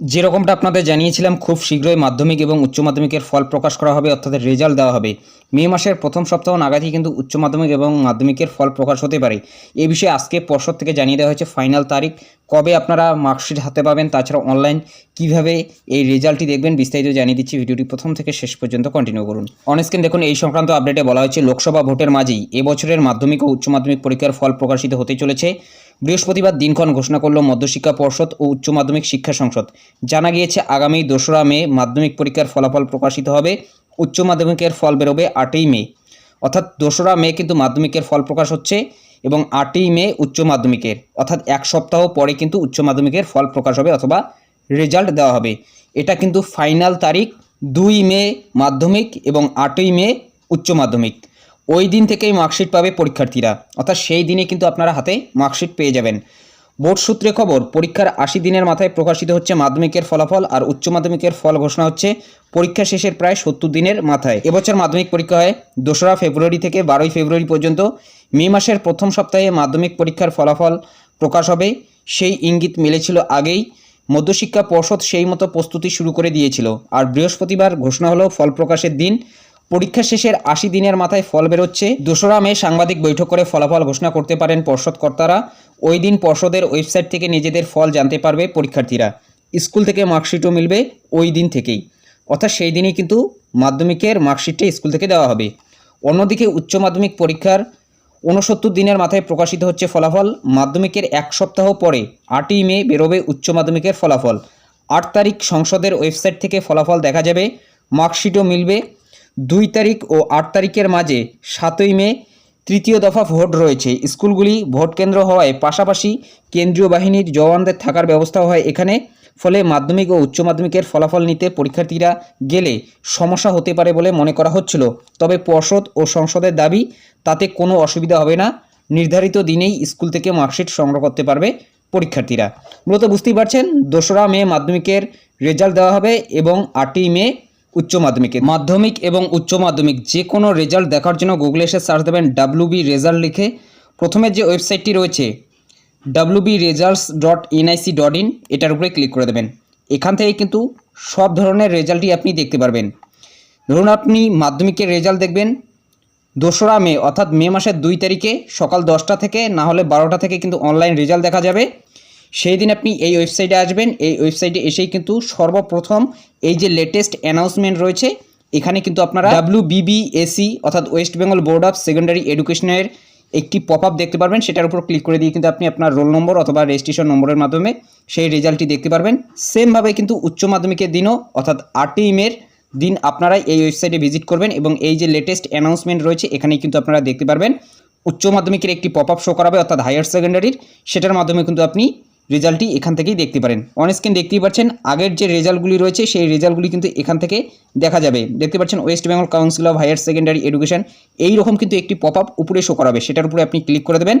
যেরকমটা আপনাদের জানিয়েছিলাম, খুব শীঘ্রই মাধ্যমিক এবং উচ্চ মাধ্যমিকের ফল প্রকাশ করা হবে, অর্থাৎ রেজাল্ট দেওয়া হবে। মে মাসের প্রথম সপ্তাহ নাগাদই কিন্তু উচ্চ মাধ্যমিক এবং মাধ্যমিকের ফল প্রকাশ হতে পারে। এই বিষয়ে আজকে পর্ষদ থেকে জানিয়ে দেওয়া হয়েছে ফাইনাল তারিখ। কবে আপনারা মার্কশিট হাতে পাবেন, তাছাড়া অনলাইন কীভাবে এই রেজাল্টটি দেখবেন, বিস্তারিত জানিয়ে দিচ্ছি। ভিডিওটি প্রথম থেকে শেষ পর্যন্ত কন্টিনিউ করুন। অনস্ক্রিন দেখুন, এই সংক্রান্ত আপডেটে বলা হয়েছে, লোকসভা ভোটের মাঝেই এবছরের মাধ্যমিক ও উচ্চ মাধ্যমিক পরীক্ষার ফল প্রকাশিত হতে চলেছে। বৃহস্পতিবার দিনক্ষণ ঘোষণা করল মধ্যশিক্ষা পর্ষদ ও উচ্চ মাধ্যমিক শিক্ষা সংসদ। জানা গিয়েছে, আগামী দোসরা মে মাধ্যমিক পরীক্ষার ফলাফল প্রকাশিত হবে। উচ্চ মাধ্যমিকের ফল বেরোবে আটই মে। অর্থাৎ দোসরা মে কিন্তু মাধ্যমিকের ফল প্রকাশ হচ্ছে এবং আটই মে উচ্চ মাধ্যমিকের। অর্থাৎ এক সপ্তাহ পরে কিন্তু উচ্চ মাধ্যমিকের ফল প্রকাশ হবে অথবা রেজাল্ট দেওয়া হবে। এটা কিন্তু ফাইনাল তারিখ দুই মে মাধ্যমিক এবং আটই মে উচ্চ মাধ্যমিক। ওই দিন থেকেই মার্কশিট পাবে পরীক্ষার্থীরা। অর্থাৎ সেই দিনে কিন্তু আপনারা হাতে মার্কশিট পেয়ে যাবেন। বোর্ড সূত্রে খবর, পরীক্ষার আশি দিনের মাথায় প্রকাশিত হচ্ছে মাধ্যমিকের ফলাফল আর উচ্চ মাধ্যমিকের ফল ঘোষণা হচ্ছে পরীক্ষা শেষের প্রায় সত্তর দিনের মাথায়। এবছর মাধ্যমিক পরীক্ষা হয় দোসরা ফেব্রুয়ারি থেকে বারোই ফেব্রুয়ারি পর্যন্ত। মে মাসের প্রথম সপ্তাহে মাধ্যমিক পরীক্ষার ফলাফল প্রকাশ হবে। সেই ইঙ্গিত মিলেছিল আগেই। মধ্যশিক্ষা পর্ষদ সেই মতো প্রস্তুতি শুরু করে দিয়েছিল। আর বৃহস্পতিবার ঘোষণা হলো ফল প্রকাশের দিন। পরীক্ষা শেষের আশি দিনের মাথায় ফল বেরোচ্ছে। দোসরা মে সাংবাদিক বৈঠক করে ফলাফল ঘোষণা করতে পারেন পর্ষদ কর্তারা ওই দিন পর্ষদের ওয়েবসাইট থেকে নিজেদের ফল জানতে পারবে পরীক্ষার্থীরা। স্কুল থেকে মার্কশিটও মিলবে ওই দিন থেকেই। অর্থাৎ সেই দিনই কিন্তু মাধ্যমিকের মার্কশিটটা স্কুল থেকে দেওয়া হবে। অন্যদিকে উচ্চ মাধ্যমিক পরীক্ষার ঊনসত্তর দিনের মাথায় প্রকাশিত হচ্ছে ফলাফল। মাধ্যমিকের এক সপ্তাহ পরে আটই মে বেরোবে উচ্চ মাধ্যমিকের ফলাফল। আট তারিখ সংসদের ওয়েবসাইট থেকে ফলাফল দেখা যাবে। মার্কশিটও মিলবে। দুই তারিখ ও আট তারিখের মাঝে সাতই মে তৃতীয় দফা ভোট রয়েছে। স্কুলগুলি ভোট কেন্দ্র হওয়ায় পাশাপাশি কেন্দ্রীয় বাহিনীর জওয়ানদের থাকার ব্যবস্থা হয় এখানে। ফলে মাধ্যমিক ও উচ্চ মাধ্যমিকের ফলাফল নিতে পরীক্ষার্থীরা গেলে সমস্যা হতে পারে বলে মনে করা হচ্ছিল। তবে পর্ষদ ও সংসদের দাবি, তাতে কোনো অসুবিধা হবে না। নির্ধারিত দিনেই স্কুল থেকে মার্কশিট সংগ্রহ করতে পারবে পরীক্ষার্থীরা। মূলত বুঝতেই পারছেন, দোসরা মে মাধ্যমিকের রেজাল্ট দেওয়া হবে এবং আটই মে উচ্চ মাধ্যমিকে। মাধ্যমিক এবং উচ্চ মাধ্যমিক যে কোনো রেজাল্ট দেখার জন্য গুগলে এসে সার্চ দেবেন ডাব্লিউ বি রেজাল্ট লিখে। প্রথমে যে ওয়েবসাইটটি রয়েছে W B results dot NIC dot in এটার উপরে ক্লিক করে দেবেন। এখান থেকে কিন্তু সব ধরনের রেজাল্টই আপনি দেখতে পারবেন। ধরুন আপনি মাধ্যমিকের রেজাল্ট দেখবেন, দোসরা মে, অর্থাৎ মে মাসের দুই তারিখে সকাল দশটা থেকে, না হলে বারোটা থেকে কিন্তু অনলাইন রেজাল্ট দেখা যাবে। সেই দিন আপনি এই ওয়েবসাইটে আসবেন। এই ওয়েবসাইটে এসেই কিন্তু সর্বপ্রথম এই যে লেটেস্ট অ্যানাউন্সমেন্ট রয়েছে, এখানে কিন্তু আপনারা ডাব্লিউ বিবিএসি অর্থাৎ West Bengal Board of Secondary এডুকেশনের একটি পপ আপ দেখতে পারবেন। সেটার উপর ক্লিক করে দিয়ে কিন্তু আপনি আপনার রোল নম্বর অথবা রেজিস্ট্রেশন নম্বরের মাধ্যমে সেই রেজাল্টটি দেখতে পারবেন। সেমভাবে কিন্তু উচ্চ মাধ্যমিকের দিনও অর্থাৎ আটই মের দিন আপনারা এই ওয়েবসাইটে ভিজিট করবেন এবং এই যে লেটেস্ট অ্যানাউন্সমেন্ট রয়েছে, এখানেই কিন্তু আপনারা দেখতে পারবেন। উচ্চ মাধ্যমিকের একটি পপ আপ শো করাবে অর্থাৎ হায়ার সেকেন্ডারির সেটার মাধ্যমে কিন্তু আপনি রেজাল্টটি এখান থেকেই দেখতে পারেন। অন স্ক্রিন দেখতেই পাচ্ছেন, আগের যে রেজাল্টগুলি রয়েছে, সেই রেজাল্টগুলি কিন্তু এখান থেকে দেখা যাবে। দেখতে পাচ্ছেন West Bengal Council of Higher Secondary Education এইরকম কিন্তু একটি পপ আপ উপরে শো করাবে। সেটার উপরে আপনি ক্লিক করে দেবেন।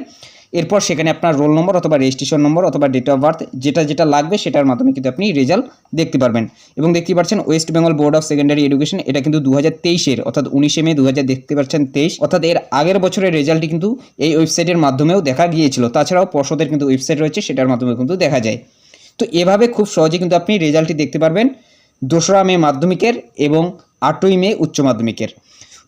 এরপর সেখানে আপনার রোল নম্বর অথবা রেজিস্ট্রেশন নম্বর অথবা ডেট অফ বার্থ যেটা যেটা লাগবে সেটার মাধ্যমে কিন্তু আপনি রেজাল্ট দেখতে পারবেন। এবং দেখতে পাচ্ছেন West Bengal Board of Secondary Education এটা কিন্তু দু হাজার তেইশের, অর্থাৎ উনিশে মে দু হাজার দেখতে পাচ্ছেন তেইশ। অর্থাৎ এর আগের বছরের রেজাল্টটি কিন্তু এই ওয়েবসাইটের মাধ্যমেও দেখা গিয়েছিল। তাছাড়াও পর্ষদের কিন্তু ওয়েবসাইট রয়েছে, সেটার মাধ্যমে কিন্তু দেখা যায়। তো এভাবে খুব সহজে কিন্তু আপনি রেজাল্টটি দেখতে পারবেন। দোসরা মে মাধ্যমিকের এবং আটই মে উচ্চ মাধ্যমিকের।